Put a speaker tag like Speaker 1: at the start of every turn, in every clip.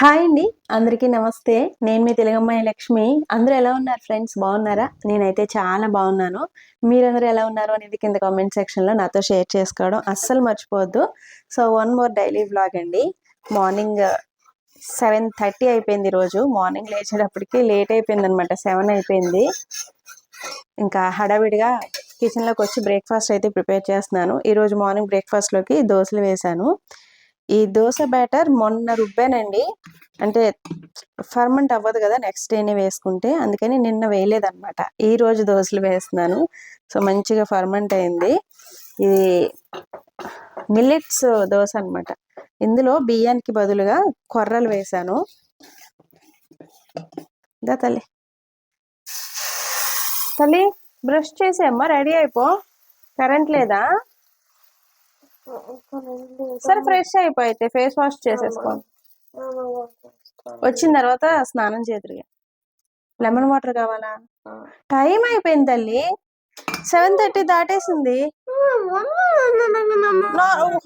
Speaker 1: Hi అండి అందరికీ నమస్తే. నేను మీ తెలుగమ్మాయి లక్ష్మి. అందరూ ఎలా ఉన్నారు ఫ్రెండ్స్? బాగున్నారా? నేనైతే చాలా బాగున్నాను. మీరందరూ ఎలా ఉన్నారు అనేది కింద కామెంట్ సెక్షన్లో నాతో షేర్ చేసుకోవడం అస్సలు మర్చిపోవద్దు. So one more daily vlog అండి. మార్నింగ్ సెవెన్ థర్టీ అయిపోయింది ఈరోజు మార్నింగ్ లేచేటప్పటికి లేట్ అయిపోయింది అనమాట సెవెన్ అయిపోయింది. ఇంకా హడావిడిగా కిచెన్లోకి వచ్చి బ్రేక్ఫాస్ట్ అయితే ప్రిపేర్ చేస్తున్నాను. ఈరోజు మార్నింగ్ బ్రేక్ఫాస్ట్లోకి దోశలు వేశాను. ఈ దోశ బ్యాటర్ మొన్న రుబ్బానండి. అంటే ఫర్మెంట్ అవ్వదు కదా నెక్స్ట్ డేనే వేసుకుంటే అందుకని నిన్న వేయలేదన్నమాట. ఈ రోజు దోశలు వేస్తున్నాను. సో మంచిగా ఫర్మెంట్ అయింది. ఇది మిల్లెట్స్ దోశ అన్నమాట. ఇందులో బియ్యానికి బదులుగా కొర్రలు వేశాను దా తల్లి. తల్లి బ్రష్ చేసేమ్మా రెడీ అయిపో. కరెంట్ లేదా? సరే ఫ్రెష్ అయిపోయితే ఫేస్ వాష్ చేసేసుకో. వచ్చిన తర్వాత స్నానం చేతురుగా లెమన్ వాటర్ కావాలా? టైం అయిపోయింది తల్లి. సెవెన్ థర్టీ దాటేసింది.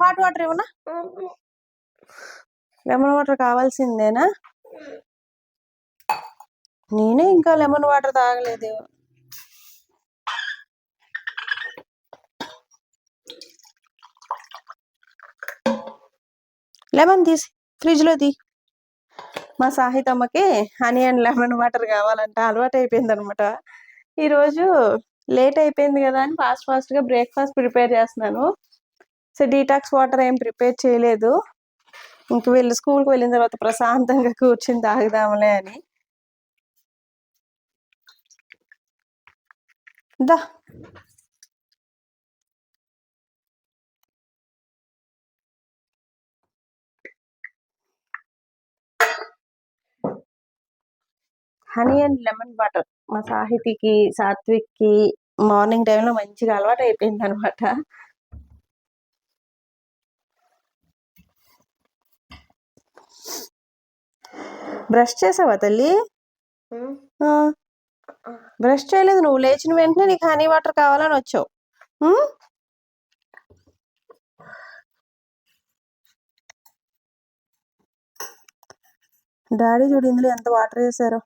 Speaker 1: హాట్ వాటర్ ఇవ్వనా? లెమన్ వాటర్ కావాల్సిందేనా? నేనే ఇంకా లెమన్ వాటర్ తాగలేదు. లెమన్ తీసి ఫ్రిడ్జ్లో తీ. మా సాహితమ్మకి హనీ అండ్ లెమన్ వాటర్ కావాలంట. అలవాటు అయిపోయింది అనమాట ఈరోజు లేట్ అయిపోయింది కదా అని ఫాస్ట్ ఫాస్ట్గా బ్రేక్ఫాస్ట్ ప్రిపేర్ చేస్తున్నాను. సో డీటాక్స్ వాటర్ ఏం ప్రిపేర్ చేయలేదు. ఇంక వీళ్ళు స్కూల్కి వెళ్ళిన తర్వాత ప్రశాంతంగా కూర్చుని తాగుదాములే అని. దా. Honey and lemon water. మా సాహితికి సాత్విక్కి మార్నింగ్ టైంలో మంచిగా అలవాటు అయిపోయింది అనమాట బ్రష్ చేసావా తల్లి? బ్రష్ చేయలేదు. నువ్వు లేచిన వెంటనే నీకు హనీ వాటర్ కావాలని వచ్చావు? డాడీ చూడు ఇందులో ఎంత వాటర్ వేసారో.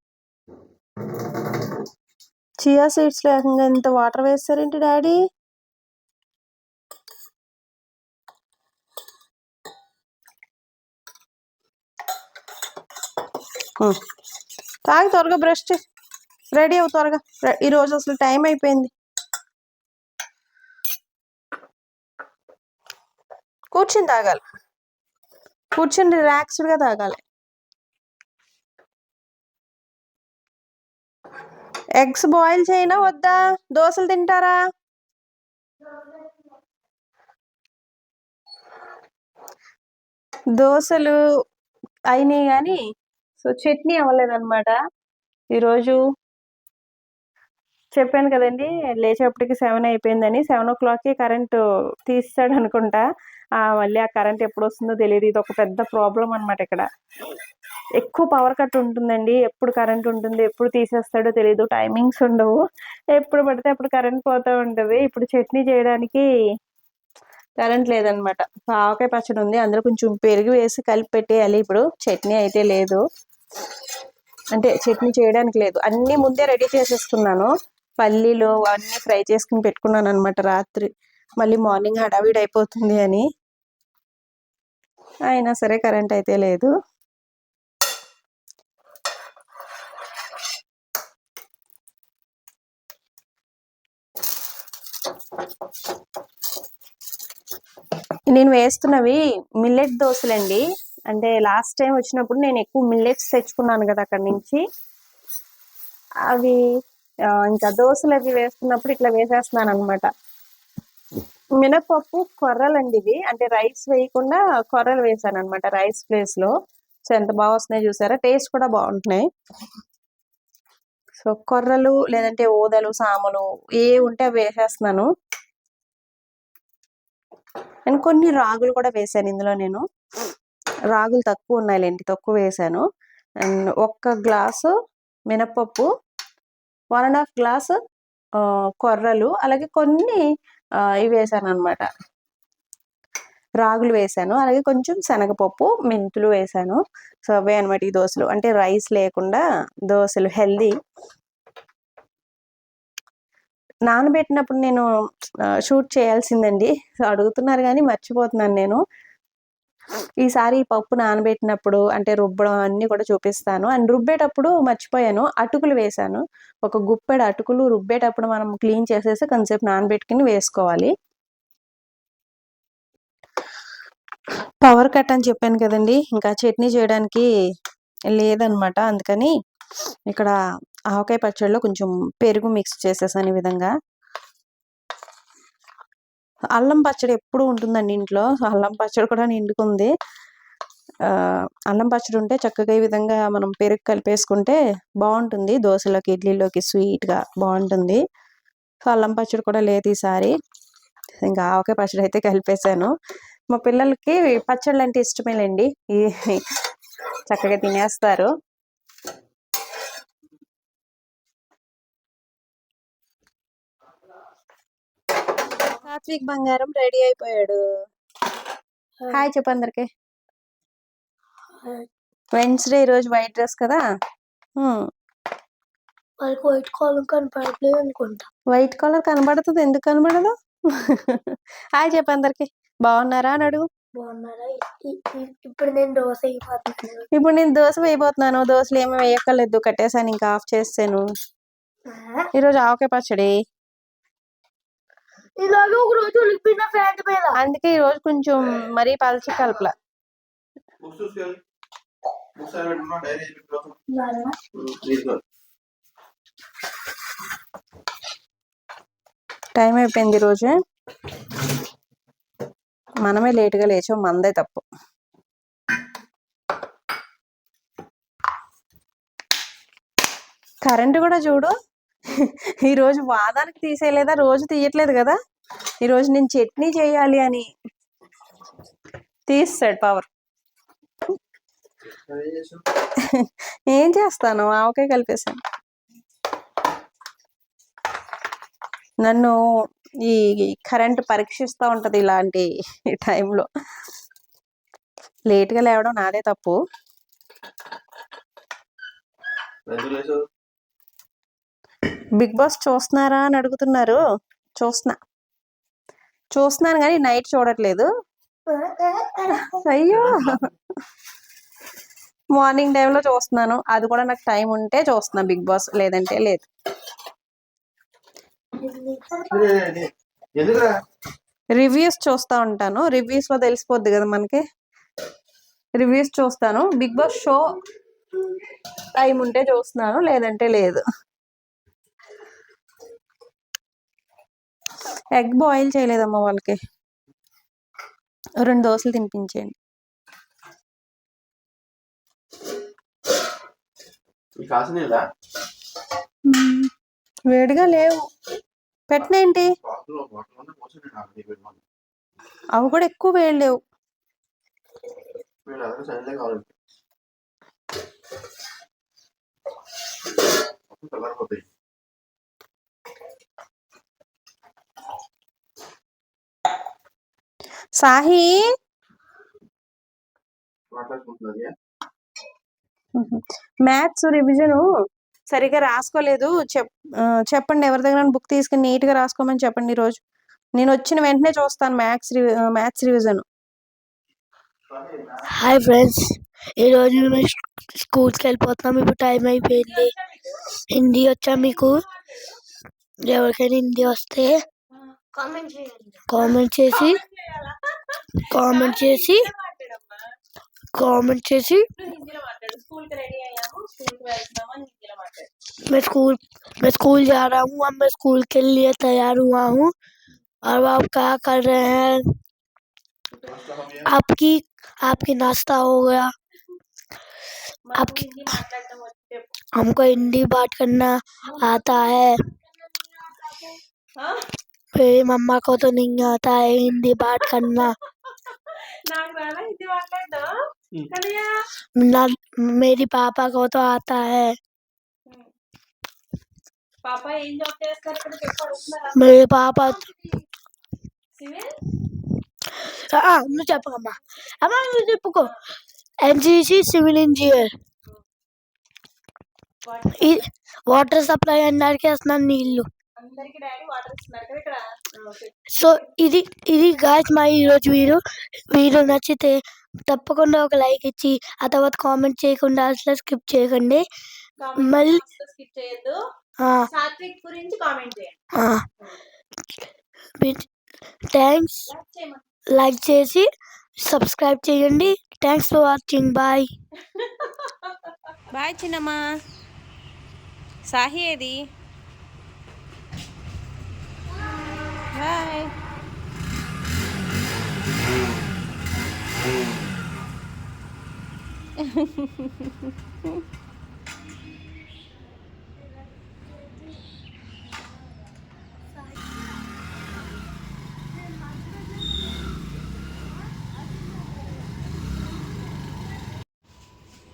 Speaker 1: చియా సీడ్స్ లేకుండా ఎంత వాటర్ వేస్తారేంటి డాడీ? Hmm. తాగి త్వరగా బ్రష్ రెడీ అవు త్వరగా. ఈరోజు ఈ రోజు అసలు టైం అయిపోయింది. కూర్చుని తాగాలి. కూర్చుని రిలాక్స్డ్గా తాగాలి. ఎగ్స్ బాయిల్ చేయనా వద్దా? దోశలు తింటారా? దోశలు అయినాయి కానీ సో చట్నీ అవ్వలేదన్నమాట. ఈరోజు చెప్పాను కదండి లేచేపటికి సెవెన్ అయిపోయిందని సెవెన్ ఓ క్లాక్కి కరెంటు తీస్తాడు అనుకుంటా ఆ, మళ్ళీ ఆ కరెంట్ ఎప్పుడు వస్తుందో తెలియదు ఇది ఒక పెద్ద ప్రాబ్లం అనమాట ఇక్కడ. ఎక్కువ పవర్ కట్ ఉంటుందండి. ఎప్పుడు కరెంట్ ఉంటుంది ఎప్పుడు తీసేస్తాడో తెలియదు టైమింగ్స్ ఉండవు. ఎప్పుడు పడితే అప్పుడు కరెంట్ పోతూ ఉంటుంది. ఇప్పుడు చట్నీ చేయడానికి కరెంట్ లేదనమాట. ఆవకాయ పచ్చడి ఉంది. అందులో కొంచెం పెరుగు వేసి కలిపి పెట్టేయాలి. ఇప్పుడు చట్నీ అయితే లేదు. అంటే చట్నీ చేయడానికి లేదు. అన్ని ముందే రెడీ చేసేసుకున్నాను పల్లీలు అన్నీ ఫ్రై చేసుకుని పెట్టుకున్నాను అనమాట రాత్రి. మళ్ళీ మార్నింగ్ హడావిడి అయిపోతుంది అని. అయినా సరే కరెంట్ అయితే లేదు. నేను వేస్తున్నవి మిల్లెట్ దోశలండి. అంటే లాస్ట్ టైం వచ్చినప్పుడు నేను ఎక్కువ మిల్లెట్స్ తెచ్చుకున్నాను కదా అక్కడి నుంచి. అవి ఇంకా దోశలు అవి వేస్తున్నప్పుడు ఇట్లా వేసేస్తున్నాను అనమాట మినపప్పు కొర్రలండి ఇవి. అంటే రైస్ వేయకుండా కొర్రలు వేసాను అనమాట రైస్ ప్లేస్లో. సో ఎంత బాగా వస్తున్నాయి చూసారా? టేస్ట్ కూడా బాగుంటున్నాయి. సో కొర్రలు లేదంటే ఊదలు సాములు ఏ ఉంటే అవి వేసేస్తున్నాను. అండ్ కొన్ని రాగులు కూడా వేసాను ఇందులో నేను. రాగులు తక్కువ ఉన్నాయి లేంటి తక్కువ వేసాను. అండ్ ఒక్క గ్లాసు మినపప్పు వన్ అండ్ హాఫ్ గ్లాస్ కొర్రలు అలాగే కొన్ని ఇవి వేసాను అనమాట రాగులు వేసాను అలాగే కొంచెం శనగపప్పు మెంతులు వేసాను. సో అవే అనమాట ఈ దోశలు. అంటే రైస్ లేకుండా దోశలు హెల్దీ. నానబెట్టినప్పుడు నేను షూట్ చేయాల్సిందండి. అడుగుతున్నారు కానీ మర్చిపోతున్నాను నేను. ఈసారి పప్పు నానబెట్టినప్పుడు అంటే రుబ్బడం అన్నీ కూడా చూపిస్తాను. అండ్ రుబ్బేటప్పుడు మర్చిపోయాను. అటుకులు వేశాను. ఒక గుప్పెడు అటుకులు రుబ్బేటప్పుడు మనం క్లీన్ చేసేసి కొంతసేపు నానబెట్టుకుని వేసుకోవాలి. పవర్ కట్ అని చెప్పాను కదండి. ఇంకా చట్నీ చేయడానికి లేదనమాట. అందుకని ఇక్కడ ఆవకాయ పచ్చడిలో కొంచెం పెరుగు మిక్స్ చేసేసాను ఈ విధంగా. అల్లం పచ్చడి ఎప్పుడు ఉంటుందండి ఇంట్లో. అల్లం పచ్చడి కూడా నిండుకుంది. అల్లం పచ్చడి ఉంటే చక్కగా ఈ విధంగా మనం పెరుగు కలిపేసుకుంటే బాగుంటుంది. దోశలోకి ఇడ్లీలోకి స్వీట్గా బాగుంటుంది. సో అల్లం పచ్చడి కూడా లేదు ఈసారి. ఇంకా ఆవకాయ పచ్చడి అయితే కలిపేశాను మా పిల్లలకి పచ్చళ్ళు అంటే ఇష్టమేలేండి. ఈ చక్కగా తినేస్తారు. సాత్విక్ బంగారం రెడీ అయిపోయాడు. హాయ్ చెప్పు అందరికి. వెన్స్డే ఈరోజు వైట్ డ్రెస్ కదా?
Speaker 2: వాళ్ళకి వైట్ కాలం కనపడట్లేదు అనుకుంటా.
Speaker 1: వైట్ కలర్ కనబడుతుంది. ఎందుకు కనబడదు? హాయ్ చెప్పు అందరికి. బాగున్నారా అని అడుగు.
Speaker 2: బాగున్నారా? ఇప్పుడు నేను దోశ అయిపోతున్నాను
Speaker 1: ఇప్పుడు నేను దోశ వేయబోతున్నాను. దోశలు ఏమీ వేయక్కర్లేదు. కట్టేసాను ఇంకా ఆఫ్ చేసాను ఈరోజు ఆవకాయ పచ్చడి.
Speaker 2: ఇలాగే ఒక రోజు ఉలిపిన ఫ్యాంట్ మీద.
Speaker 1: అందుకే ఈ రోజు కొంచెం మరీ పలచ కలపల. టైం అయిపోయింది ఈరోజు మనమే లేటుగా లేచాం మందే తప్పు. కరెంట్ కూడా చూడు. ఈరోజు వాదానికి తీసేయలేదా? రోజు తీయట్లేదు కదా? ఈరోజు నేను చట్నీ చేయాలి అని. తీస్తాడు పవర్.
Speaker 3: ఏం
Speaker 1: చేస్తాను? ఆవకాయ కలిపేసాను నన్ను ఈ కరెంట్ పరీక్షిస్తూ ఉంటుంది ఇలాంటి టైంలో. లేట్గా లేవడం నాదే తప్పు. బిగ్ బాస్ చూస్తున్నారా అని అడుగుతున్నారు. చూస్తున్నా. చూస్తున్నాను కానీ నైట్ చూడట్లేదు. అయ్యో! మార్నింగ్ టైంలో చూస్తున్నాను. అది కూడా నాకు టైం ఉంటే చూస్తున్నా బిగ్ బాస్. లేదంటే లేదు. రివ్యూస్ చూస్తూ ఉంటాను. రివ్యూస్లో తెలిసిపోద్ది కదా మనకి. రివ్యూస్ చూస్తాను. బిగ్ బాస్ షో టైం ఉంటే చూస్తున్నాను. లేదంటే లేదు. ఎగ్ బాయిల్ చేయలేదమ్మా వాళ్ళకి. రెండు దోశలు తినిపించేయండి. వేడిగా లేవు. పెట్టినేంటి అవి కూడా ఎక్కువ వేడి లేవు.
Speaker 3: వీళ్ళు అదే సైడ్లే కావాలి మొత్తం తెల్లారిపోతాయి
Speaker 1: సాహి? మ్యాథ్స్ రివిజన్ సరిగా రాసుకోలేదు. చెప్ చెప్పండి ఎవరి దగ్గర బుక్ తీసుకుని నీట్గా రాసుకోమని చెప్పండి ఈ రోజు నేను వచ్చిన వెంటనే చూస్తాను maths maths revision.
Speaker 2: Hi friends ఈ రోజు మేము స్కూల్కి వెళ్ళిపోతున్నాం. ఇప్పుడు టైం అయిపోయింది. హిందీ వచ్చా మీకు? ఎవరికైనా హిందీ వస్తే కామెంట్ చేయండి కామెంట్ చేసి కామెంట్ చేసి కామెంట్ చేసి मैं स्कूल मैं स्कूल जा रहा हूँ अब मैं स्कूल के लिए तैयार हुआ हूँ और आप क्या कर रहे हैं आपकी आपकी नाश्ता हो गया आपकी हमको हिंदी बात करना आता है मेरी मम्मा को तो नहीं आता है हिंदी बात करना ना मेरी पापा को तो आता है
Speaker 1: పాప ఏం జాబ్ చేస్తారు ఇప్పుడు చెప్పు అడుగుతున్నారా
Speaker 2: मेरे पापा
Speaker 1: సివిల్
Speaker 2: ఆ, నువ్వు చెప్పకమ్మా అమ్మా నువ్వు చెప్పుకో ఎన్సిసి సివిల్ ఇంజనీర్ ఈ వాటర్ సప్లై అని నరికేస్తున్నాను నీళ్ళు
Speaker 1: అందరికి డాడీ వాటర్ ఇస్తున్నారు కదా ఇక్కడ. ఓకే.
Speaker 2: సో ఇది ఇది గాయస్ మా ఈరోజు వీడియో. వీడియో నచ్చితే తప్పకుండా ఒక లైక్ ఇచ్చి ఆ తర్వాత కామెంట్ చేయకుండా అసలు స్కిప్ చేయకండి. మళ్ళీ
Speaker 1: స్కిప్ చేయొద్దు.
Speaker 2: ఆ,
Speaker 1: సాత్విక్ గురించి కామెంట్ చేయండి.
Speaker 2: ఆ. థ్యాంక్స్.
Speaker 1: లైక్
Speaker 2: చేసి సబ్స్క్రైబ్ చేయండి. Thanks for watching. Bye.
Speaker 1: Bye చిన్నమ్మా. Sahi ఏది? బాయ్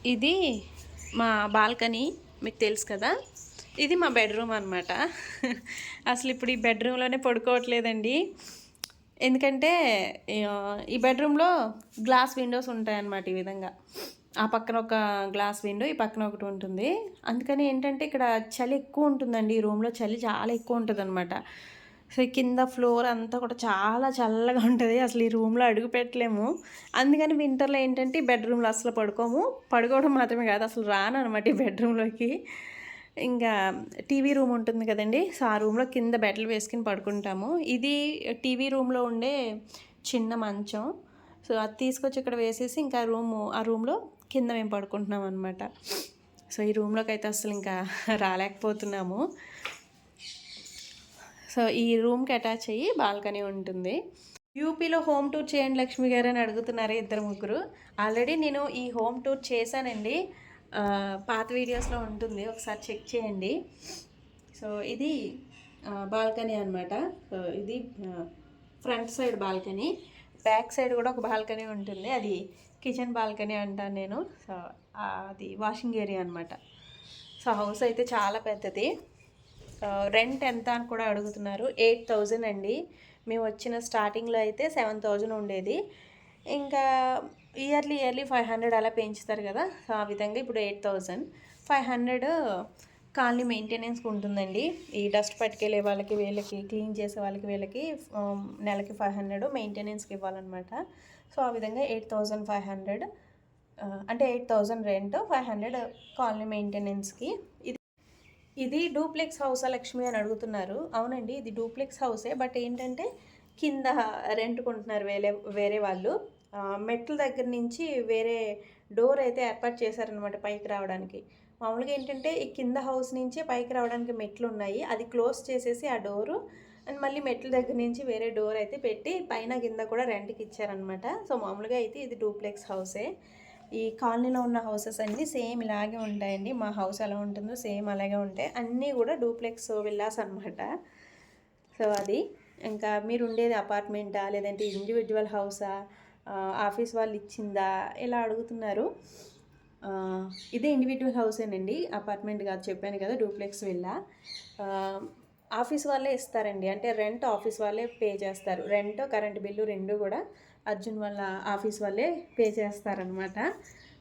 Speaker 1: ఇది మా బాల్కనీ మీకు తెలుసు కదా? ఇది మా బెడ్రూమ్ అనమాట అసలు ఇప్పుడు ఈ బెడ్రూమ్లోనే పడుకోవట్లేదండి. ఎందుకంటే ఈ బెడ్రూమ్లో గ్లాస్ విండోస్ ఉంటాయన్నమాట ఈ విధంగా. ఆ పక్కన ఒక గ్లాస్ విండో ఈ పక్కన ఒకటి ఉంటుంది. అందుకని ఏంటంటే ఇక్కడ చలి ఎక్కువ ఉంటుందండి. ఈ రూమ్లో చలి చాలా ఎక్కువ ఉంటుంది సో కింద ఫ్లోర్ అంతా కూడా చాలా చల్లగా ఉంటుంది. అసలు ఈ రూమ్లో అడుగు పెట్టలేము. అందుకని వింటర్లో ఏంటంటే ఈ బెడ్రూమ్లో అసలు పడుకోము. పడుకోవడం మాత్రమే కాదు అసలు రాను అనమాట ఈ బెడ్రూమ్లోకి. ఇంకా టీవీ రూమ్ ఉంటుంది కదండి సో ఆ రూమ్లో కింద బెడ్లు వేసుకుని పడుకుంటాము. ఇది టీవీ రూమ్లో ఉండే చిన్న మంచం. సో అది తీసుకొచ్చి ఇక్కడ వేసేసి ఇంకా రూము ఆ రూమ్లో కింద మేము పడుకుంటున్నాం అనమాట సో ఈ రూమ్లోకి అయితే అసలు ఇంకా రాలేకపోతున్నాము. సో ఈ రూమ్కి అటాచ్ అయ్యి బాల్కనీ ఉంటుంది. యూపీలో హోమ్ టూర్ చేయండి లక్ష్మి గారు అని అడుగుతున్నారు ఇద్దరు ముగ్గురు. ఆల్రెడీ నేను ఈ హోమ్ టూర్ చేశానండి. పాత వీడియోస్లో ఉంటుంది. ఒకసారి చెక్ చేయండి. సో ఇది బాల్కనీ అనమాట సో ఇది front side balcony. Back side కూడా ఒక బాల్కనీ ఉంటుంది. అది కిచెన్ బాల్కనీ అంటాను నేను. సో అది వాషింగ్ ఏరియా అనమాట సో హౌస్ అయితే చాలా పెద్దది. రెంట్ ఎంత అని కూడా అడుగుతున్నారు. ఎయిట్ థౌజండ్ అండి. మేము వచ్చిన స్టార్టింగ్లో అయితే సెవెన్ థౌజండ్ ఉండేది. ఇంకా ఇయర్లీ ఇయర్లీ ఫైవ్ హండ్రెడ్ అలా పెంచుతారు కదా. సో ఆ విధంగా ఇప్పుడు eight thousand five hundred colony మెయింటెనెన్స్కి ఉంటుందండి. ఈ డస్ట్ పట్టుకెళ్ళే వాళ్ళకి వీళ్ళకి క్లీన్ చేసే వాళ్ళకి వీళ్ళకి నెలకి ఫైవ్ హండ్రెడ్ మెయింటెనెన్స్కి ఇవ్వాలన్నమాట. సో ఆ విధంగా ఎయిట్ థౌజండ్ ఫైవ్ హండ్రెడ్ అంటే eight thousand rent five hundred colony మెయింటెనెన్స్కి. ఇది ఇది డూప్లెక్స్ హౌసా లక్ష్మి అని అడుగుతున్నారు. అవునండి ఇది డూప్లెక్స్ హౌసే. బట్ ఏంటంటే కింద రెంట్ కొంటున్నారు వేరే వేరే వాళ్ళు. మెట్ల దగ్గర నుంచి వేరే డోర్ అయితే ఏర్పాటు చేశారనమాట పైకి రావడానికి. మామూలుగా ఏంటంటే ఈ కింద హౌస్ నుంచి పైకి రావడానికి మెట్లు ఉన్నాయి. అది క్లోజ్ చేసేసి ఆ డోరు అండ్ మళ్ళీ మెట్ల దగ్గర నుంచి వేరే డోర్ అయితే పెట్టి పైన కింద కూడా రెంట్కి ఇచ్చారనమాట సో మామూలుగా అయితే ఇది డూప్లెక్స్ హౌసే. ఈ కాలనీలో ఉన్న హౌసెస్ అన్నీ సేమ్ ఇలాగే ఉంటాయండి. మా హౌస్ ఎలా ఉంటుందో సేమ్ అలాగే ఉంటాయి. అన్నీ కూడా డూప్లెక్స్ విల్లాస్ అనమాట సో అది. ఇంకా మీరు ఉండేది అపార్ట్మెంటా? లేదంటే ఇండివిజువల్ హౌసా? ఆఫీస్ వాళ్ళు ఇచ్చిందా? ఇలా అడుగుతున్నారు? ఇదే ఇండివిజువల్ హౌసేనండి అపార్ట్మెంట్ కాదు చెప్పాను కదా డూప్లెక్స్ విల్లా ఆఫీస్ వాళ్ళే ఇస్తారండి. అంటే రెంట్ ఆఫీస్ వాళ్ళే పే చేస్తారు. రెంట్ కరెంట్ బిల్లు రెండు కూడా అర్జున్ వాళ్ళ ఆఫీస్ వాళ్ళే పే చేస్తారనమాట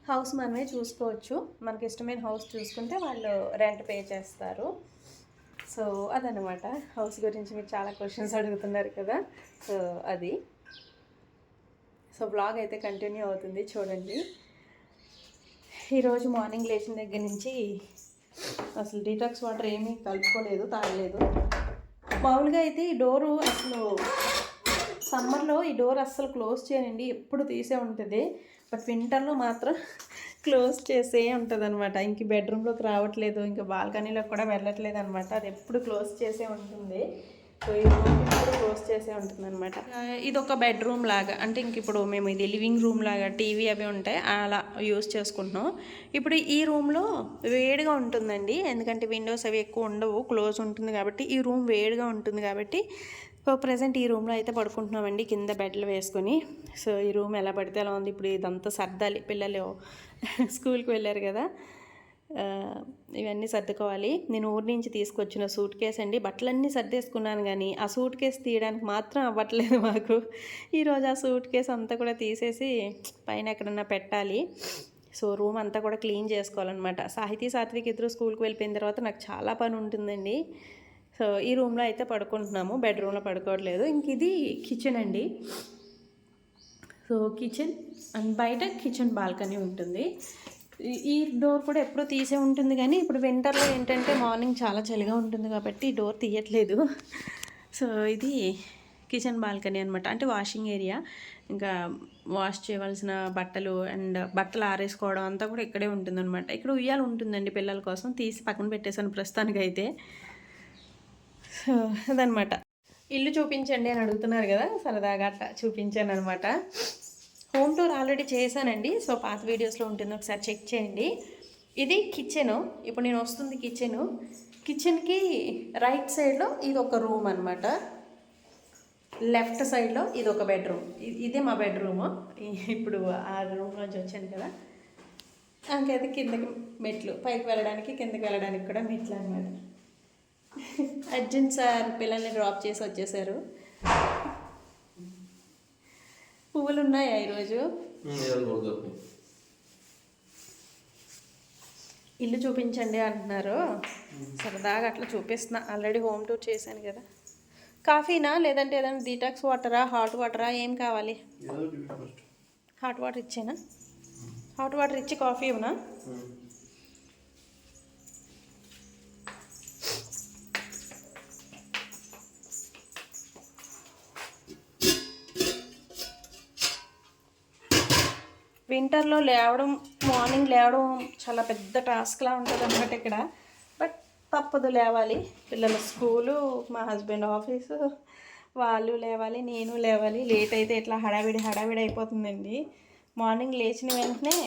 Speaker 1: హౌస్ మనమే చూసుకోవచ్చు. మనకి ఇష్టమైన హౌస్ చూసుకుంటే వాళ్ళు రెంట్ పే చేస్తారు. సో అదనమాట హౌస్ గురించి మీరు చాలా క్వశ్చన్స్ అడుగుతున్నారు కదా. సో అది. సో బ్లాగ్ అయితే కంటిన్యూ అవుతుంది చూడండి. ఈరోజు మార్నింగ్ లేచిన దగ్గర నుంచి అసలు డీటాక్స్ వాటర్ ఏమీ కలుపుకోలేదు తాగలేదు. మామూలుగా అయితే ఈ డోరు అసలు సమ్మర్లో ఈ డోర్ అస్సలు క్లోజ్ చేయనండి ఎప్పుడు తీసే ఉంటుంది. బట్ వింటర్లో మాత్రం క్లోజ్ చేసే ఉంటుంది అనమాట ఇంక బెడ్రూమ్లోకి రావట్లేదు ఇంకా బాల్కనీలోకి కూడా వెళ్ళట్లేదు అనమాట అది ఎప్పుడు క్లోజ్ చేసే ఉంటుంది. క్లోజ్ చేసే ఉంటుంది అనమాట ఇది ఒక బెడ్రూమ్ లాగా అంటే ఇంక ఇప్పుడు మేము ఇది లివింగ్ రూమ్ లాగా టీవీ అవి ఉంటాయి అలా యూస్ చేసుకుంటున్నాం. ఇప్పుడు ఈ రూమ్లో వేడిగా ఉంటుందండి ఎందుకంటే విండోస్ అవి ఎక్కువ ఉండవు క్లోజ్ ఉంటుంది కాబట్టి ఈ రూమ్ వేడిగా ఉంటుంది కాబట్టి సో ప్రజెంట్ ఈ రూమ్లో అయితే పడుకుంటున్నామండి కింద బెడ్లు వేసుకొని. సో ఈ రూమ్ ఎలా పడితే అలా ఉంది ఇప్పుడు ఇదంతా సర్దాలి పిల్లలు స్కూల్కి వెళ్ళారు కదా. ఇవన్నీ సర్దుకోవాలి. నేను ఊరి నుంచి తీసుకొచ్చిన సూట్ కేస్ అండి. బట్టలన్నీ సర్దేసుకున్నాను కానీ ఆ సూట్ కేస్ తీయడానికి మాత్రం అవ్వట్లేదు మాకు. ఈరోజు ఆ సూట్ కేస్ అంతా కూడా తీసేసి పైన ఎక్కడన్నా పెట్టాలి. సో రూమ్ అంతా కూడా క్లీన్ చేసుకోవాలన్నమాట. సాహితీ సాత్విక్ ఇద్దరు స్కూల్కి వెళ్ళిపోయిన తర్వాత నాకు చాలా పని ఉంటుందండి. సో ఈ రూమ్లో అయితే పడుకుంటున్నాము. బెడ్రూమ్లో పడుకోవట్లేదు. ఇంక ఇది కిచెన్ అండి. సో కిచెన్ అండ్ బయట కిచెన్ బాల్కనీ ఉంటుంది. ఈ- డోర్ కూడా ఎప్పుడూ తీసే ఉంటుంది కానీ ఇప్పుడు వింటర్లో ఏంటంటే మార్నింగ్ చాలా చలిగా ఉంటుంది కాబట్టి ఈ డోర్ తీయట్లేదు. సో ఇది కిచెన్ బాల్కనీ అనమాట అంటే వాషింగ్ ఏరియా ఇంకా వాష్ చేయవలసిన బట్టలు అండ్ బట్టలు ఆరేసుకోవడం అంతా కూడా ఇక్కడే ఉంటుందన్నమాట. ఇక్కడ ఉయ్యాలు ఉంటుందండి పిల్లల కోసం. తీసి పక్కన పెట్టేశాను ప్రస్తుతానికైతే. సో అదనమాట ఇల్లు చూపించండి అని అడుగుతున్నారు కదా. సరదాగా అట్లా చూపించాను అనమాట హోమ్ టూర్ ఆల్రెడీ చేశానండి. సో పాత వీడియోస్లో ఉంటుంది. ఒకసారి చెక్ చేయండి. ఇది కిచెను. ఇప్పుడు నేను వస్తుంది కిచెను. కిచెన్కి రైట్ సైడ్లో ఇది ఒక రూమ్ అనమాట లెఫ్ట్ సైడ్లో ఇది ఒక బెడ్రూమ్. ఇదే మా బెడ్రూము. ఇప్పుడు ఆ రూమ్లోంచి వచ్చాను కదా. ఇంకైతే కిందకి మెట్లు. పైకి వెళ్ళడానికి కిందకి వెళ్ళడానికి కూడా మెట్లు అనమాట అర్జున్ సార్ పిల్లల్ని డ్రాప్ చేసి వచ్చేసారు. పువ్వులు ఉన్నాయా ఈరోజు ఇల్లు చూపించండి అంటున్నారు. సరదాగా అట్లా చూపిస్తున్నా. ఆల్రెడీ హోమ్ టూర్ చేశాను కదా. కాఫీనా లేదంటే ఏదైనా డీటాక్స్ వాటరా హాట్ వాటరా ఏం కావాలి? హాట్ వాటర్ ఇచ్చేనా? హాట్ వాటర్ ఇచ్చి కాఫీ ఇవ్వనా? వింటర్లో లేవడం మార్నింగ్ లేవడం చాలా పెద్ద టాస్క్లా ఉంటుంది అనమాట ఇక్కడ. బట్ తప్పదు లేవాలి. పిల్లల స్కూలు మా హస్బెండ్ ఆఫీసు వాళ్ళు లేవాలి నేను లేవాలి. లేట్ అయితే ఇట్లా హడావిడి హడావిడి అయిపోతుందండి. మార్నింగ్ లేచిన వెంటనే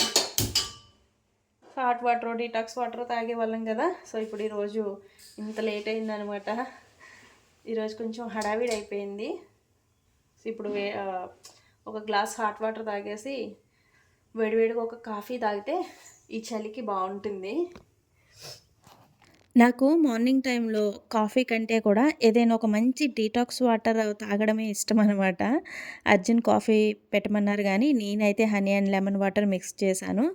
Speaker 1: హాట్ వాటర్ డీటాక్స్ వాటర్ తాగే వాళ్ళం కదా. సో ఇప్పుడు ఈరోజు ఇంత లేట్ అయిందనమాట ఈరోజు కొంచెం హడావిడి అయిపోయింది. ఇప్పుడు వే- ఒక గ్లాస్ హాట్ వాటర్ తాగేసి వేడివేడిగా ఒక కాఫీ తాగితే ఈ చలికి బాగుంటుంది. నాకు మార్నింగ్ టైంలో కాఫీ కంటే కూడా ఏదైనా ఒక మంచి డీటాక్స్ వాటర్ తాగడమే ఇష్టం అనమాట అర్జున్ కాఫీ పెట్టమన్నారు కానీ నేనైతే honey and lemon water mix చేశాను.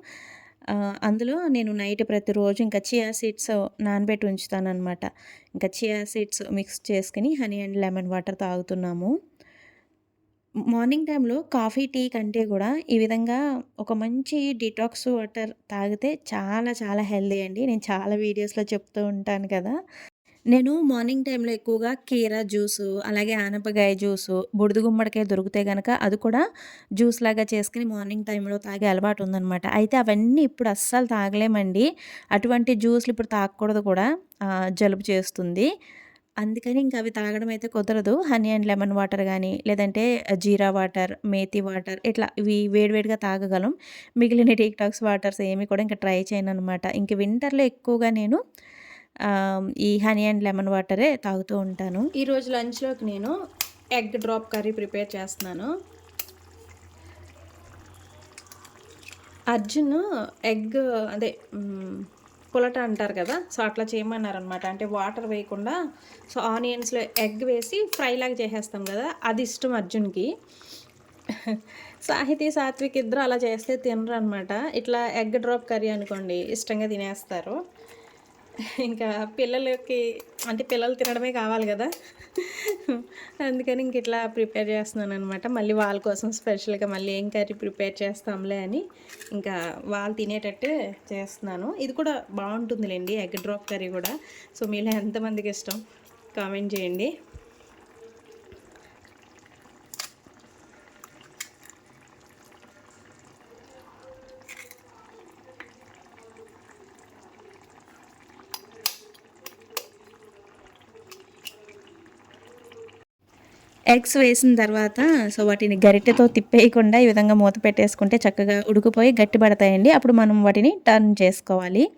Speaker 1: అందులో నేను నైట్ ప్రతిరోజు ఇంకా చియా సీడ్స్ నానబెట్టి ఉంచుతాను అనమాట ఇంకా చియా సీడ్స్ మిక్స్ చేసుకుని హనీ అండ్ లెమన్ వాటర్ తాగుతున్నాము. మార్నింగ్ టైంలో కాఫీ టీ కంటే కూడా ఈ విధంగా ఒక మంచి డిటాక్స్ వాటర్ తాగితే చాలా చాలా హెల్దీ అండి. నేను చాలా వీడియోస్లో చెప్తూ ఉంటాను కదా! నేను మార్నింగ్ టైంలో ఎక్కువగా కీరా జ్యూసు అలాగే ఆనపకాయ జ్యూసు బుడిది గుమ్మడికాయ దొరికితే కనుక అది కూడా జ్యూస్ లాగా చేసుకుని మార్నింగ్ టైంలో తాగే అలవాటు ఉందన్నమాట. అయితే అవన్నీ ఇప్పుడు అస్సలు తాగలేమండి. అటువంటి జ్యూస్లు ఇప్పుడు తాగకూడదు కూడా జలుబు చేస్తుంది. అందుకని ఇంకా అవి తాగడం అయితే కుదరదు. హనీ అండ్ లెమన్ వాటర్ కానీ లేదంటే జీరా వాటర్ మేతి వాటర్ ఇట్లా ఇవి వేడివేడిగా తాగగలం. మిగిలిన టీక్టాక్స్ వాటర్స్ ఏమి కూడా ఇంకా ట్రై చేయను అనమాట ఇంక వింటర్లో ఎక్కువగా నేను ఈ హనీ అండ్ లెమన్ వాటరే తాగుతూ ఉంటాను. ఈరోజు లంచ్లోకి నేను ఎగ్ డ్రాప్ కర్రీ ప్రిపేర్ చేస్తున్నాను. అర్జున్ ఎగ్ అదే పులట అంటారు కదా సో అట్లా చేయమన్నారనమాట అంటే వాటర్ వేయకుండా సో ఆనియన్స్లో ఎగ్ వేసి ఫ్రై లాగా చేసేస్తాం కదా అది ఇష్టం అర్జున్కి. సాహితీ సాత్విక్ ఇద్దరు అలా చేస్తే తినరు అనమాట ఇట్లా ఎగ్ డ్రాప్ కర్రీ అనుకోండి ఇష్టంగా తినేస్తారు. ఇంకా పిల్లలకి అంటే పిల్లలు తినడమే కావాలి కదా. అందుకని ఇంక ఇట్లా ప్రిపేర్ చేస్తున్నాను అనమాట మళ్ళీ వాళ్ళ కోసం స్పెషల్గా మళ్ళీ ఏం కర్రీ ప్రిపేర్ చేస్తాంలే అని ఇంకా వాళ్ళు తినేటట్టు చేస్తున్నాను. ఇది కూడా బాగుంటుందిలేండి ఎగ్ డ్రాప్ కర్రీ కూడా. సో మీలో ఎంతమందికి ఇష్టం? కామెంట్ చేయండి. ఎగ్స్ వేసిన తర్వాత సో వాటిని గరిటెతో తిప్పేయకుండా ఈ విధంగా మూత పెట్టేసుకుంటే చక్కగా ఉడికిపోయి గట్టిపడతాయండి అప్పుడు మనం వాటిని టర్న్ చేసుకోవాలి.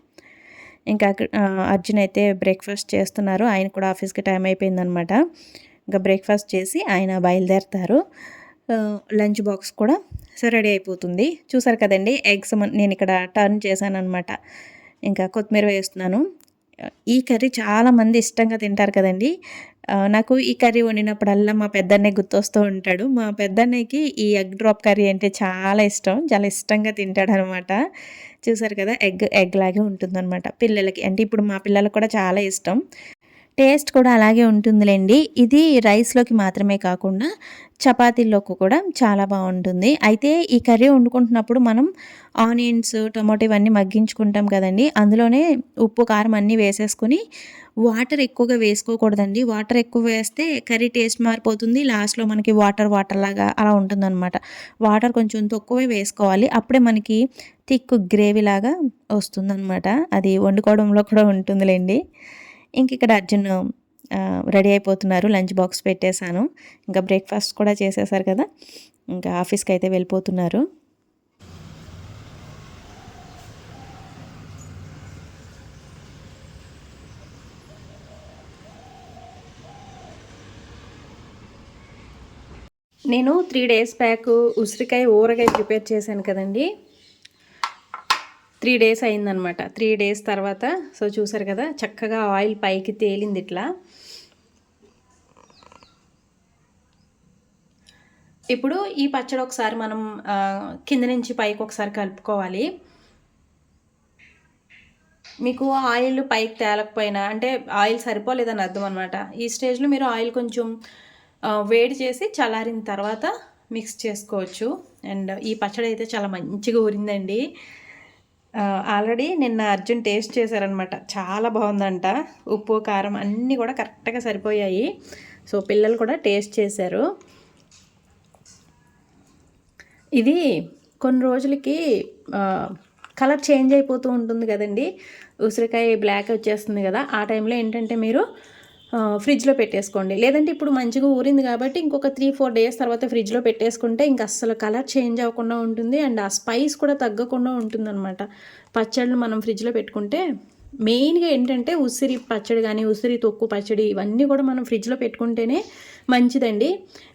Speaker 1: ఇంకా అక్కడ- అర్జున్ అయితే బ్రేక్ఫాస్ట్ చేస్తున్నారు. ఆయన కూడా ఆఫీస్కి టైం అయిపోయిందనమాట. ఇంకా బ్రేక్ఫాస్ట్ చేసి ఆయన బయలుదేరుతారు. లంచ్ బాక్స్ కూడా సో రెడీ అయిపోతుంది. చూసారు కదండి ఎగ్స్ నేను ఇక్కడ టర్న్ చేశాను అనమాట ఇంకా కొత్తిమీర వేస్తున్నాను. ఈ కర్రీ చాలామంది ఇష్టంగా తింటారు కదండి. నాకు ఈ కర్రీ వండినప్పుడల్లా మా పెద్దన్నయ్య గుర్తొస్తూ ఉంటాడు. మా పెద్దన్నయ్యకి ఈ ఎగ్ డ్రాప్ కర్రీ అంటే చాలా ఇష్టం. చాలా ఇష్టంగా తింటాడు అనమాట చూసారు కదా ఎగ్ ఎగ్ లాగే ఉంటుందన్నమాట పిల్లలకి. అంటే ఇప్పుడు మా పిల్లలకు కూడా చాలా ఇష్టం. టేస్ట్ కూడా అలాగే ఉంటుందిలేండి. ఇది రైస్లోకి మాత్రమే కాకుండా చపాతీల్లోకి కూడా చాలా బాగుంటుంది. అయితే ఈ కర్రీ వండుకుంటున్నప్పుడు మనం ఆనియన్స్ టొమాటో ఇవన్నీ మగ్గించుకుంటాం కదండి. అందులోనే ఉప్పు కారం అన్నీ వేసేసుకుని వాటర్ ఎక్కువగా వేసుకోకూడదండి. వాటర్ ఎక్కువ వేస్తే కర్రీ టేస్ట్ మారిపోతుంది. లాస్ట్లో మనకి వాటర్ వాటర్ లాగా అలా ఉంటుందన్నమాట. వాటర్ కొంచెం తక్కువే వేసుకోవాలి. అప్పుడే మనకి థిక్ గ్రేవీ లాగా వస్తుందన్నమాట. అది వండుకోవడంలో కూడా ఉంటుందిలేండి. ఇంక ఇక్కడ అర్జున్ రెడీ అయిపోతున్నారు. లంచ్ బాక్స్ పెట్టేశాను. ఇంకా బ్రేక్ఫాస్ట్ కూడా చేసేసారు కదా. ఇంకా ఆఫీస్కి అయితే వెళ్ళిపోతున్నారు. నేను త్రీ డేస్ బ్యాక్ ఉసిరికాయ ఊరగాయ ప్రిపేర్ చేశాను కదండి. త్రీ డేస్ అయిందనమాట. త్రీ డేస్ తర్వాత సో చూసారు కదా చక్కగా ఆయిల్ పైకి తేలింది ఇట్లా. ఇప్పుడు ఈ పచ్చడి ఒకసారి మనం కింద నుంచి పైకి ఒకసారి కలుపుకోవాలి. మీకు ఆయిల్ పైకి తేలకపోయినా అంటే ఆయిల్ సరిపోలేదని అర్థం అనమాట. ఈ స్టేజ్లో మీరు ఆయిల్ కొంచెం వేడి చేసి చల్లారిన తర్వాత మిక్స్ చేసుకోవచ్చు. అండ్ ఈ పచ్చడి అయితే చాలా మంచిగా ఊరిందండి. ఆల్రెడీ నిన్న అర్జున్ టేస్ట్ చేశారనమాట చాలా బాగుందంట. ఉప్పు కారం అన్నీ కూడా కరెక్ట్గా సరిపోయాయి. సో పిల్లలు కూడా టేస్ట్ చేశారు. ఇది కొన్ని రోజులకి కలర్ చేంజ్ అయిపోతూ ఉంటుంది కదండి. ఉసిరికాయ బ్లాక్ వచ్చేస్తుంది కదా. ఆ టైంలో ఏంటంటే మీరు ఫ్రిడ్జ్లో పెట్టేసుకోండి. లేదంటే ఇప్పుడు మంచిగా ఊరింది కాబట్టి ఇంకొక త్రీ ఫోర్ డేస్ తర్వాత ఫ్రిడ్జ్లో పెట్టేసుకుంటే ఇంకా అస్సలు కలర్ చేంజ్ అవ్వకుండా ఉంటుంది. అండ్ ఆ స్పైస్ కూడా తగ్గకుండా ఉంటుందన్నమాట. పచ్చళ్ళు మనం ఫ్రిడ్జ్లో పెట్టుకుంటే మెయిన్గా ఏంటంటే ఉసిరి పచ్చడి కానీ ఉసిరి తొక్కు పచ్చడి ఇవన్నీ కూడా మనం ఫ్రిడ్జ్లో పెట్టుకుంటేనే మంచిదండి.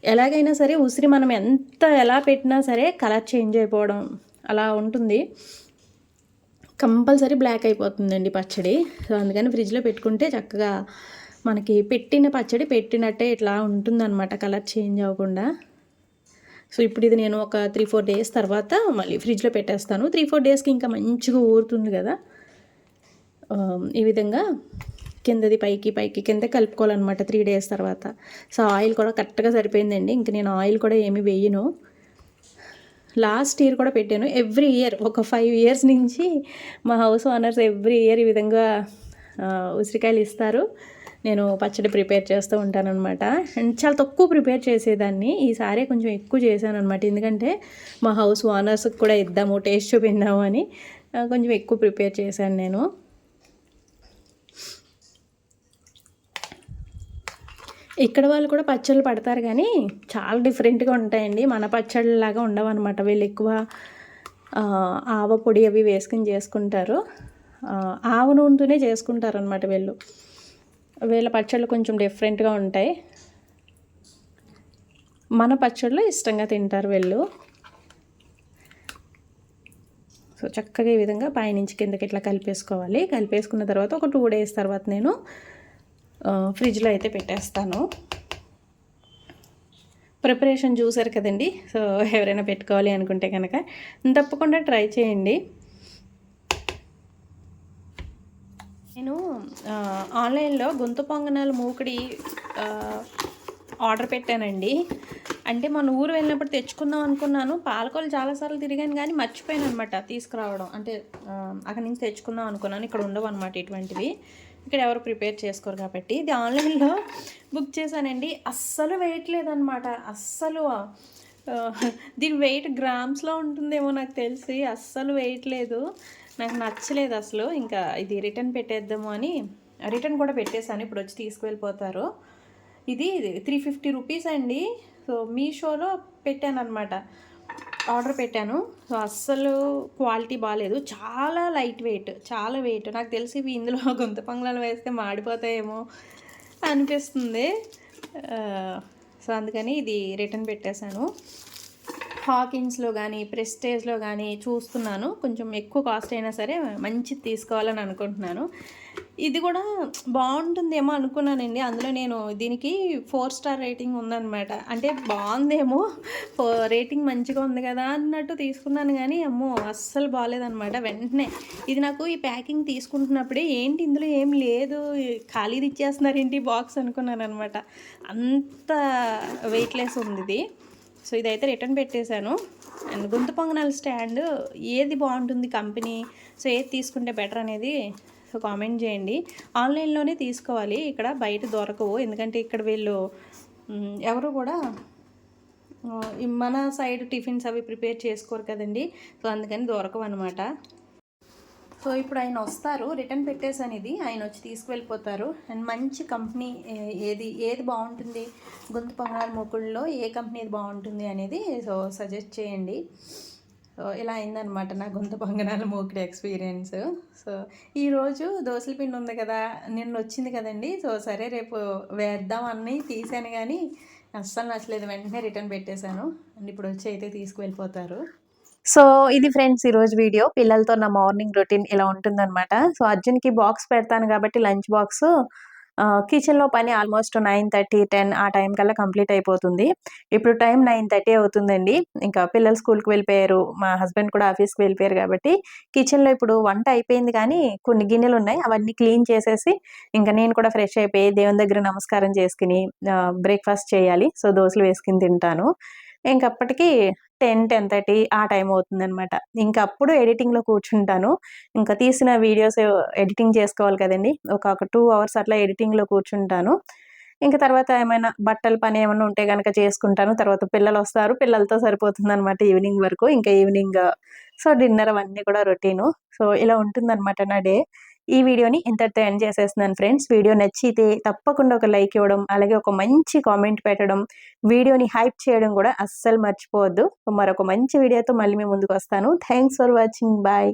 Speaker 1: ఎలాగైనా సరే ఉసిరి మనం ఎంత ఎలా పెట్టినా సరే కలర్ చేంజ్ అయిపోవడం అలా ఉంటుంది. కంపల్సరీ బ్లాక్ అయిపోతుందండి పచ్చడి. సో అందుకని ఫ్రిడ్జ్లో పెట్టుకుంటే చక్కగా మనకి పెట్టిన పచ్చడి పెట్టినట్టే ఇట్లా ఉంటుందన్నమాట కలర్ చేంజ్ అవ్వకుండా. సో ఇప్పుడు ఇది నేను ఒక త్రీ ఫోర్ డేస్ తర్వాత మళ్ళీ ఫ్రిడ్జ్లో పెట్టేస్తాను. త్రీ ఫోర్ డేస్కి ఇంకా మంచిగా ఊరుతుంది కదా. ఈ విధంగా కిందది పైకి పైకి కింద కలుపుకోవాలన్నమాట త్రీ డేస్ తర్వాత. సో ఆయిల్ కూడా కరెక్ట్గా సరిపోయిందండి. ఇంక నేను ఆయిల్ కూడా ఏమి వేయను. లాస్ట్ ఇయర్ కూడా పెట్టాను. ఎవ్రీ ఇయర్ ఒక ఫైవ్ ఇయర్స్ నుంచి మా హౌస్ ఓనర్స్ ఎవ్రీ ఇయర్ ఈ విధంగా ఉసిరికాయలు ఇస్తారు. నేను పచ్చడి ప్రిపేర్ చేస్తూ ఉంటాను అనమాట అండ్ చాలా తక్కువ ప్రిపేర్ చేసేదాన్ని. ఈసారి కొంచెం ఎక్కువ చేశాను అనమాట ఎందుకంటే మా హౌస్ ఓనర్స్కి కూడా ఇద్దాము టేస్ట్ చూపిందాము అని కొంచెం ఎక్కువ ప్రిపేర్ చేశాను నేను. ఇక్కడ వాళ్ళు కూడా పచ్చళ్ళు పడతారు కానీ చాలా డిఫరెంట్గా ఉంటాయండి. మన పచ్చళ్ళలాగా ఉండవు అనమాట వీళ్ళు ఎక్కువ ఆవ పొడి అవి వేసుకుని చేసుకుంటారు. ఆవ నూనెతోనే చేసుకుంటారు అనమాట వీళ్ళు. వీళ్ళ పచ్చళ్ళు కొంచెం డిఫరెంట్గా ఉంటాయి. మన పచ్చళ్ళు ఇష్టంగా తింటారు వీళ్ళు. సో చక్కగా ఈ విధంగా పైనుంచి కిందకి ఇట్లా కలిపేసుకోవాలి. కలిపేసుకున్న తర్వాత ఒక టూ డేస్ తర్వాత నేను ఫ్రిడ్జ్లో అయితే పెట్టేస్తాను. ప్రిపరేషన్ చూసారు కదండి? సో ఎవరైనా పెట్టుకోవాలి అనుకుంటే కనుక తప్పకుండా ట్రై చేయండి నేను ఆ, ఆన్లైన్లో గొంతు పొంగనాలు మూకుడి ఆర్డర్ పెట్టానండి. అంటే మన ఊరు వెళ్ళినప్పుడు తెచ్చుకుందాం అనుకున్నాను. పాలకోలు చాలాసార్లు తిరిగాను కానీ మర్చిపోయాను అనమాట తీసుకురావడం. అంటే అక్కడి నుంచి తెచ్చుకుందాం అనుకున్నాను. ఇక్కడ ఉండవు అనమాట ఇటువంటివి. ఇక్కడ ఎవరు ప్రిపేర్ చేసుకోరు కాబట్టి. ఇది ఆన్లైన్లో బుక్ చేశానండి. అస్సలు వెయిట్ లేదనమాట అస్సలు దీని వెయిట్ గ్రామ్స్లో ఉంటుందేమో నాకు తెలిసి. అస్సలు వెయిట్ లేదు. నాకు నచ్చలేదు అసలు. ఇంకా ఇది రిటర్న్ పెట్టేద్దాము అని రిటర్న్ కూడా పెట్టేశాను. ఇప్పుడు వచ్చి తీసుకువెళ్ళిపోతారు. ఇది త్రీ ఫిఫ్టీ రూపీస్ అండి. సో మీషోలో పెట్టాను అనమాట ఆర్డర్ పెట్టాను. సో అస్సలు క్వాలిటీ బాగాలేదు చాలా లైట్ వెయిట్ చాలా వెయిట్. నాకు తెలిసి ఇవి ఇందులో గొంతు పొంగలను వేస్తే మాడిపోతాయేమో అనిపిస్తుంది. సో అందుకని ఇది రిటర్న్ పెట్టేశాను. హాకిన్స్లో కానీ ప్రెస్టేజ్లో కానీ చూస్తున్నాను. కొంచెం ఎక్కువ కాస్ట్ అయినా సరే మంచిది తీసుకోవాలని అనుకుంటున్నాను. ఇది కూడా బాగుంటుందేమో అనుకున్నానండి. అందులో నేను దీనికి ఫోర్ స్టార్ రేటింగ్ ఉందన్నమాట. అంటే బాగుందేమో. రేటింగ్ మంచిగా ఉంది కదా అన్నట్టు తీసుకున్నాను కానీ అమ్మో అస్సలు బాగాలేదనమాట వెంటనే ఇది నాకు ఈ ప్యాకింగ్ తీసుకుంటున్నప్పుడే ఏంటి ఇందులో ఏం లేదు ఖాళీది ఇచ్చేస్తున్నారు ఏంటి బాక్స్ అనుకున్నాను అనమాట అంత వెయిట్లెస్ ఉంది ఇది. సో ఇదైతే రిటర్న్ పెట్టేశాను. అండ్ గుంత పొంగనాల స్టాండ్ ఏది బాగుంటుంది కంపెనీ? సో ఏది తీసుకుంటే బెటర్ అనేది సో కామెంట్ చేయండి. ఆన్లైన్లోనే తీసుకోవాలి. ఇక్కడ బయట దొరకవు. ఎందుకంటే ఇక్కడ వీళ్ళు ఎవరు కూడా మన సైడ్ టిఫిన్స్ అవి ప్రిపేర్ చేసుకోరు కదండి. సో అందుకని దొరకవు అనమాట సో ఇప్పుడు ఆయన వస్తారు రిటర్న్ పెట్టేసాను ఇది ఆయన వచ్చి తీసుకువెళ్ళిపోతారు. అండ్ మంచి కంపెనీ ఏది ఏది బాగుంటుంది? గొంతు పొంగనాల మూకుళ్ళలో ఏ కంపెనీ బాగుంటుంది అనేది సో సజెస్ట్ చేయండి. సో ఇలా అయిందనమాట నా గొంతు పొంగనాల మూకుడు ఎక్స్పీరియన్స్. సో ఈరోజు దోశల పిండి ఉంది కదా నిన్న వచ్చింది కదండి. సో సరే రేపు వేద్దాం అని తీసాను కానీ అస్సలు నచ్చలేదు. వెంటనే రిటర్న్ పెట్టేశాను. అండ్ ఇప్పుడు వచ్చి అయితే తీసుకువెళ్ళిపోతారు. సో ఇది ఫ్రెండ్స్ ఈరోజు వీడియో. పిల్లలతో నా మార్నింగ్ రొటీన్ ఇలా ఉంటుందన్నమాట. సో అర్జున్కి బాక్స్ పెడతాను కాబట్టి లంచ్ బాక్స్ కిచెన్లో పని ఆల్మోస్ట్ నైన్ థర్టీ టెన్ ఆ టైం కల్లా కంప్లీట్ అయిపోతుంది. ఇప్పుడు టైం నైన్ థర్టీ అవుతుందండి. ఇంకా పిల్లలు స్కూల్కి వెళ్ళిపోయారు. మా హస్బెండ్ కూడా ఆఫీస్కి వెళ్ళిపోయారు కాబట్టి కిచెన్లో ఇప్పుడు వంట అయిపోయింది కానీ కొన్ని గిన్నెలు ఉన్నాయి. అవన్నీ క్లీన్ చేసేసి ఇంకా నేను కూడా ఫ్రెష్ అయిపోయి దేవుని దగ్గర నమస్కారం చేసుకుని బ్రేక్ఫాస్ట్ చేయాలి. సో దోశలు వేసుకుని తింటాను. ఇంకప్పటికీ టెన్ టెన్ థర్టీ ఆ టైం అవుతుందన్నమాట. ఇంకా అప్పుడు ఎడిటింగ్లో కూర్చుంటాను. ఇంకా తీసిన వీడియోస్ ఎడిటింగ్ చేసుకోవాలి కదండి. ఒక ఒక టూ అవర్స్ అట్లా ఎడిటింగ్లో కూర్చుంటాను. ఇంకా తర్వాత ఏమైనా బట్టల పని ఏమైనా ఉంటే కనుక చేసుకుంటాను. తర్వాత పిల్లలు వస్తారు. పిల్లలతో సరిపోతుంది అనమాట ఈవినింగ్ వరకు. ఇంకా ఈవినింగ్ సో డిన్నర్ అవన్నీ కూడా రొటీను. సో ఇలా ఉంటుందన్నమాట నా డే. ఈ వీడియోని ఇంతటితో ఎండ్ చేసేస్తున్నాను ఫ్రెండ్స్. వీడియో నచ్చితే తప్పకుండా ఒక లైక్ ఇవ్వడం అలాగే ఒక మంచి కామెంట్ పెట్టడం వీడియోని హైప్ చేయడం కూడా అస్సలు మర్చిపోవద్దు. మరొక మంచి వీడియోతో మళ్ళీ మేము ముందుకు వస్తాను. Thanks for watching. బాయ్.